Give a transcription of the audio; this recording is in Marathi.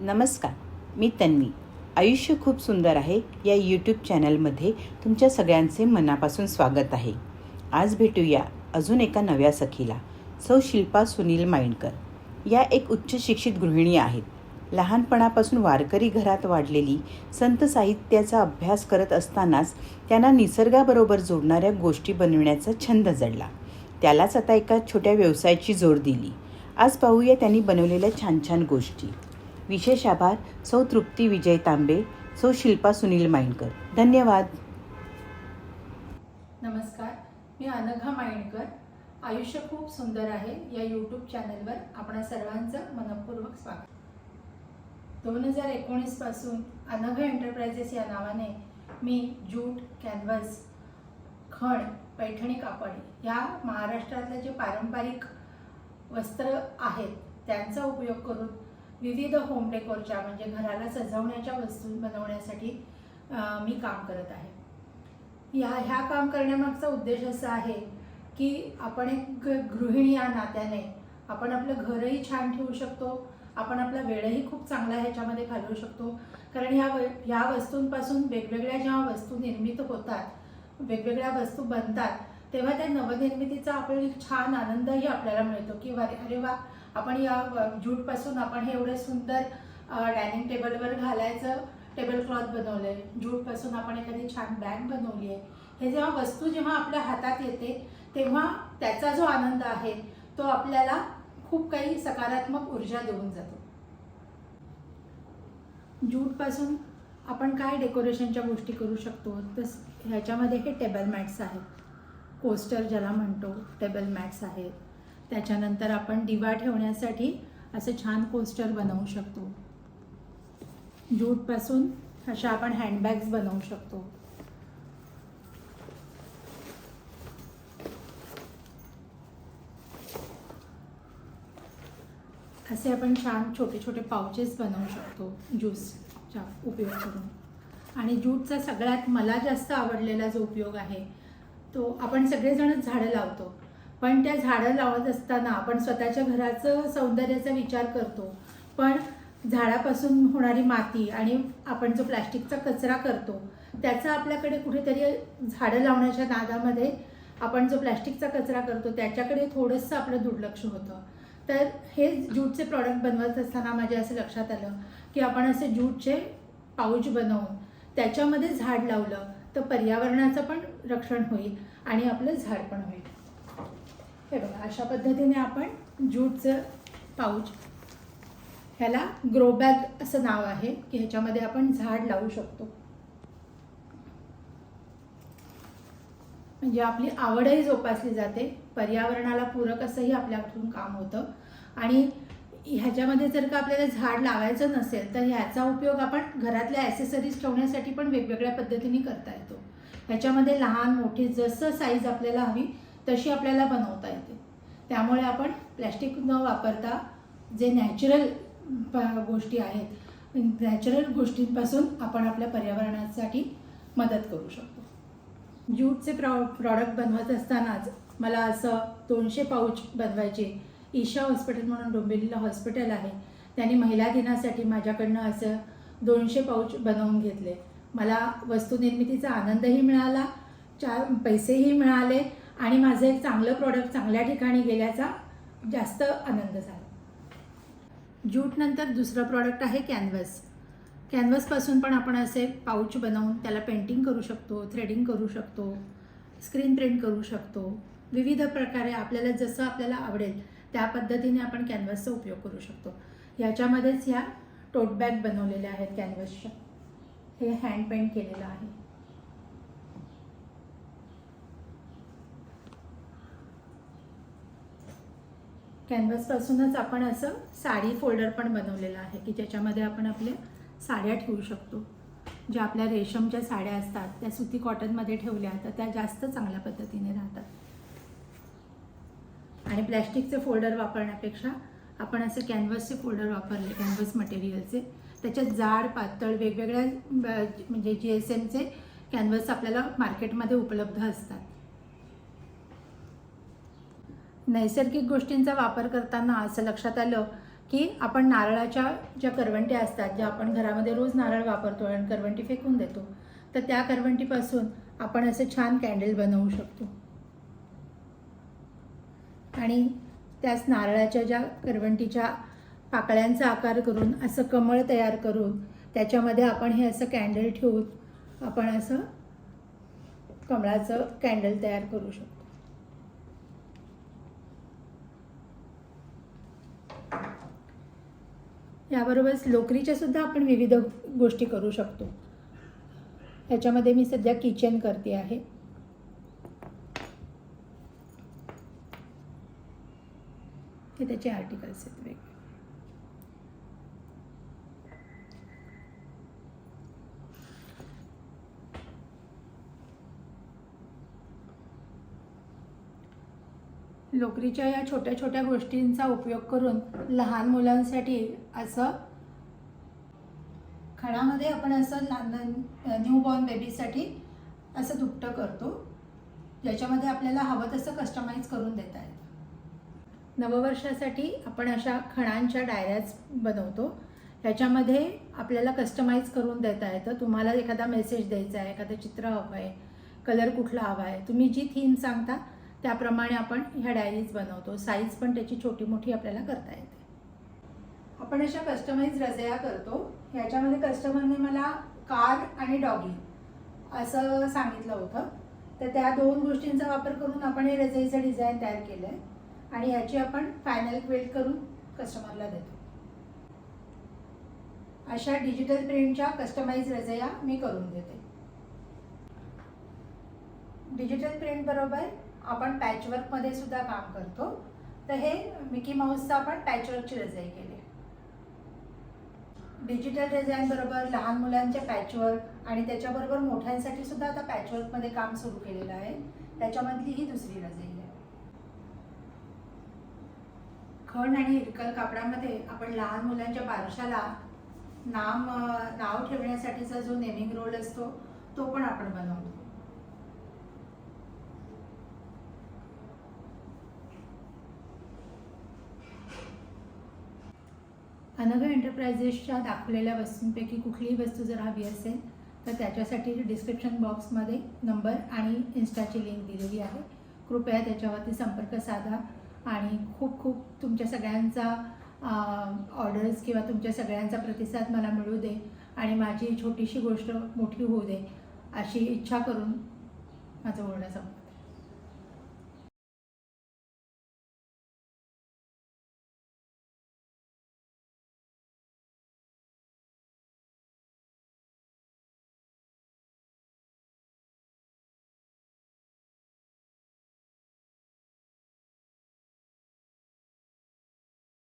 नमस्कार मी तन्वी. आयुष्य खूप सुंदर आहे या यूट्यूब चॅनलमध्ये तुमच्या सगळ्यांचे मनापासून स्वागत आहे. आज भेटूया अजून एका नव्या सखीला सौ शिल्पा सुनील माइंडकर या एक उच्च शिक्षित गृहिणी आहेत. लहानपणापासून वारकरी घरात वाढलेली संत साहित्याचा अभ्यास करत असतानाच त्यांना निसर्गाबरोबर जोडणाऱ्या गोष्टी बनविण्याचा छंद जडला. त्यालाच आता एका छोट्या व्यवसायाची जोड दिली. आज पाहूया त्यांनी बनवलेल्या छान छान गोष्टी. विशेष आभार. सौ तृप्ती विजय तांबे. सौ शिल्पा सुनील माइंडकर धन्यवाद. नमस्कार. मी अनघा माइंडकर आयुष्य खूप सुंदर आहे. या यूट्यूब चॅनलवर आपणा सर्वांचं मनपूर्वक स्वागत. दोन हजार एकोणीसपासून अनघा एंटरप्राइजेस या नावाने मी जूट कॅनव्हस खण पैठणी कापड या महाराष्ट्रातले जे पारंपरिक वस्त्र आहेत त्यांचा उपयोग करून विविध होम डेकोरच्या म्हणजे घराला सजवण्याच्या वस्तू बनवण्यासाठी मी काम करत आहे. या ह्या काम करण्यामागचा उद्देश असा आहे की आपण एक ग- गृहिणी या नात्याने आपण आपलं घरही छान ठेवू शकतो आपण आपला वेळही खूप चांगला ह्याच्यामध्ये घालवू शकतो. कारण ह्या व ह्या वस्तूंपासून वेगवेगळ्या जेव्हा वस्तू निर्मित होतात वेगवेगळ्या वस्तू बनतात तेव्हा त्या नवनिर्मितीचा आपल्याला एक छान आनंदही आपल्याला मिळतो की अरे अरे वा आपण या ज्यूटपासून आपण हे एवढं सुंदर डायनिंग टेबलवर घालायचं टेबल क्लॉथ बनवलं आहे ज्यूटपासून आपण एखादी छान बॅग बनवली आहे हे जेव्हा वस्तू जेव्हा आपल्या हातात येते तेव्हा त्याचा जो आनंद आहे तो आपल्याला खूप काही सकारात्मक ऊर्जा देऊन जातो. ज्यूटपासून आपण काय डेकोरेशनच्या गोष्टी करू शकतो? तस ह्याच्यामध्ये हे टेबल मॅट्स आहेत. कोस्टर ज्याला म्हणतो टेबल मॅट्स आहेत. त्याच्यानंतर आपण दिवा ठेवण्यासाठी असं छान कोस्टर बनवू शकतो. ज्यूटपासून अशा आपण हँडबॅग्स बनवू शकतो. असे आपण छान छोटे छोटे पाउचेस बनवू शकतो ज्यूसचा उपयोग करून. आणि ज्यूटचा सगळ्यात मला जास्त आवडलेला जो उपयोग आहे तो आपण सगळेजण झाडं लावतो. पण त्या झाडं लावत असताना आपण स्वतःच्या घराचं सौंदर्याचा विचार करतो. पण झाडापासून होणारी माती आणि आपण जो प्लॅस्टिकचा कचरा करतो त्याचा आपल्याकडे कुठेतरी झाडं लावण्याच्या नादामध्ये आपण जो प्लॅस्टिकचा कचरा करतो त्याच्याकडे थोडंसं आपलं दुर्लक्ष होतं. तर हे ज्यूटचे प्रॉडक्ट बनवत असताना माझ्या असं लक्षात आलं की आपण असे ज्यूटचे पाऊच बनवून त्याच्यामध्ये झाड लावलं तर पर्यावरणाचं पण रक्षण होईल आणि आपलं झाड पण होईल. हे बघा अशा पद्धतीने आपण ज्यूटचं पाऊच ह्याला ग्रो बॅग असं नाव आहे की ह्याच्यामध्ये आपण झाड लावू शकतो. म्हणजे आपली आवडही जोपासली जाते पर्यावरणाला पूरक असंही आपल्याकडून काम होतं. आणि ह्याच्यामध्ये जर का आपल्याला झाड लावायचं नसेल तर ह्याचा उपयोग आपण घरातल्या ॲसेसरीज ठेवण्यासाठी पण वेगवेगळ्या पद्धतीने करता येतो. ह्याच्यामध्ये लहान मोठी जसं साईज आपल्याला हवी तशी आपल्याला बनवता येते. त्यामुळे आपण प्लॅस्टिक न वापरता जे नॅचरल गोष्टी आहेत नॅचरल गोष्टींपासून आपण आपल्या पर्यावरणासाठी मदत करू शकतो. ज्यूटचे प्रॉ प्रॉडक्ट बनवत असतानाच मला असं दोनशे पाऊच बनवायचे. ईशा हॉस्पिटल म्हणून डोंबिवलीला हॉस्पिटल आहे. त्यांनी महिला दिनासाठी माझ्याकडनं असं दोनशे पाऊच बनवून घेतले. मला वस्तू निर्मितीचा आनंदही मिळाला चार पैसेही मिळाले आणि माझं एक चांगलं प्रॉडक्ट चांगल्या ठिकाणी गेल्याचा जास्त आनंद झाला. ज्यूटनंतर दुसरं प्रॉडक्ट आहे कॅनव्हस कॅनव्हसपासून पण आपण असे पाऊच बनवून त्याला पेंटिंग करू शकतो थ्रेडिंग करू शकतो स्क्रीन प्रिंट करू शकतो. विविध प्रकारे आपल्याला जसं आपल्याला आवडेल त्या पद्धतीने आपण कॅनव्हसचा उपयोग करू शकतो. याच्यामध्येच ह्या टोट बॅग बनवलेल्या आहेत कॅनव्हसच्या हे हँड पेंट केलेलं आहे. कॅनव्हसपासूनच आपण असं साडी फोल्डर पण बनवलेलं आहे की ज्याच्यामध्ये आपण आपल्या साड्या ठेवू शकतो. ज्या आपल्या रेशमच्या साड्या असतात त्या सुती कॉटनमध्ये ठेवल्या तर त्या जास्त चांगल्या पद्धतीने राहतात. आणि प्लॅस्टिकचे फोल्डर वापरण्यापेक्षा आपण असे कॅनव्हसचे फोल्डर वापरले कॅनव्हस मटेरियलचे. त्याच्यात जाड पातळ वेगवेगळ्या म्हणजे जी एस एमचे कॅनव्हस आपल्याला मार्केटमध्ये उपलब्ध असतात. नैसर्गिक गोष्टींचा वापर करताना असं लक्षात आलं की आपण नारळाच्या ज्या करवंट्या असतात ज्या आपण घरामध्ये रोज नारळ वापरतो आणि करवंटी फेकून देतो तर त्या करवंटीपासून आपण असे छान कॅन्डल बनवू शकतो. आणि त्याच नारळाच्या ज्या करवंटीच्या पाकळ्यांचा आकार करून असं कमळ तयार करून त्याच्यामध्ये आपण हे असं कॅन्डल ठेवून आपण असं कमळाचं कॅन्डल तयार करू शकतो. याबरोबरच लोकरीच्या सुद्धा आपण विविध गोष्टी करू शकतो. ह्याच्यामध्ये मी सध्या किचन करते आहे. हे त्याचे आर्टिकल्स आहेत वेगळे. लोकरीच्या या छोट्या छोट्या गोष्टींचा उपयोग करून लहान मुलांसाठी असं खणामध्ये आपण असं लहान न्यू बॉर्न बेबीसाठी असं दुपटं करतो ज्याच्यामध्ये आपल्याला हवं तसं कस्टमाइज करून देता येतं. नववर्षासाठी आपण अशा खणांच्या डायऱ्याच बनवतो ह्याच्यामध्ये आपल्याला कस्टमाइज करून देता येतं. तुम्हाला एखादा मेसेज द्यायचा आहे एखादं चित्र हवं आहे कलर कुठला हवा आहे तुम्ही जी थीम सांगता त्याप्रमाणे आपण ह्या डायरीज बनवतो. साईज पण त्याची छोटी मोठी आपल्याला करता येते. आपण अशा कस्टमाइज रजया करतो. ह्याच्यामध्ये कस्टमरने मला कार आणि डॉगी असं सांगितलं होतं. तर त्या दोन गोष्टींचा वापर करून आपण हे रजईचं डिझाईन तयार केलं आहे आणि ह्याची आपण फायनल क्वेल्ट करून कस्टमरला देतो. अशा डिजिटल प्रिंटच्या कस्टमाइज रजया मी करून देते. डिजिटल प्रिंट बरोबर आपण पॅचवर्कमध्ये सुद्धा काम करतो. तर हे मिकी माऊसचं आपण पॅचवर्कची रजाई केली आहे. डिजिटल रजाईंबरोबर लहान मुलांचे पॅचवर्क आणि त्याच्याबरोबर मोठ्यांसाठी सुद्धा आता पॅचवर्कमध्ये काम सुरू केलेलं आहे. त्याच्यामधली ही दुसरी रजाई आहे. खण आणि हिरकल कापडामध्ये आपण लहान मुलांच्या बारशाला नाम नाव ठेवण्यासाठीचा जो नेमिंग रोल असतो तो पण आपण बनवतो. अनघ एंटरप्राइजेसच्या दाखवलेल्या वस्तूंपैकी कुठलीही वस्तू जर हवी असेल तर त्याच्यासाठी डिस्क्रिप्शन बॉक्समध्ये नंबर आणि इन्स्टाची लिंक दिलेली आहे. कृपया त्याच्यावरती संपर्क साधा आणि खूप खूप तुमच्या सगळ्यांचा ऑर्डर्स किंवा तुमच्या सगळ्यांचा प्रतिसाद मला मिळू दे आणि माझी छोटीशी गोष्ट मोठी होऊ दे अशी इच्छा करून माझं बोलणं संपतं